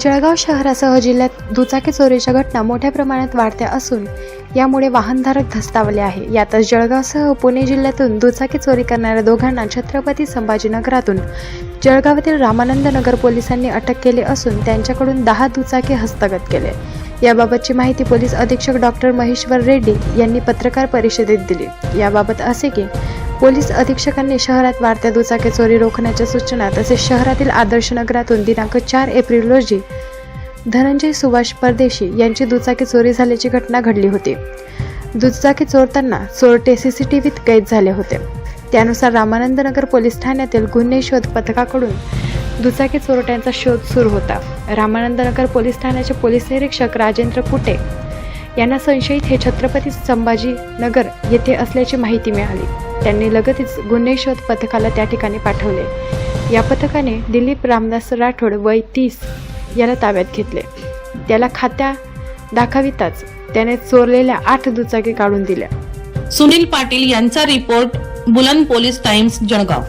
जळगाव शहरासह जिल्ह्यात दुचाकी चोरीच्या घटना मोठ्या प्रमाणात वाढत्या असून यामुळे वाहनधारक धस्तावले आहे. यातच जळगावसह पुणे जिल्ह्यातून दुचाकी चोरी करणाऱ्या दोघांना छत्रपती संभाजीनगरातून जळगावातील रामानंद नगर पोलिसांनी अटक केली असून त्यांच्याकडून दहा दुचाकी हस्तगत केले. याबाबतची माहिती पोलीस अधीक्षक डॉक्टर महेश्वर रेड्डी यांनी पत्रकार परिषदेत दिली. याबाबत असे की पोलीस अधीक्षकांनी शहरात वाढत्या दुचाकी चोरी रोखण्याच्या सूचना तसेच शहरातील आदर्श नगरातून दिनांक चार एप्रिल रोजी धनंजय सुभाष परदेशी यांची दुचाकी चोरी झाल्याची घटना घडली होती. दुचाकी चोरताना चोरटे सीसीटीव्हीत कैद झाले होते. त्यानुसार रामानंद नगर पोलीस ठाण्यातील गुन्हे शोध पथकाकडून दुचाकी चोरट्यांचा शोध सुरू होता. रामानंद नगर पोलीस ठाण्याचे पोलीस निरीक्षक राजेंद्र कुटे यांना संशयित हे छत्रपती संभाजी नगर येथे असल्याची माहिती मिळाली. त्यांनी लगेचच गुन्हे शोध पथकाला त्या ठिकाणी पाठवले. या पथकाने दिलीप रामदास राठोड वय तीस याला ताब्यात घेतले. त्याला खात्या दाखविताच त्याने चोरलेल्या आठ दुचाकी काढून दिल्या. सुनील पाटील यांचा रिपोर्ट बुलंद पोलीस टाइम्स जळगाव.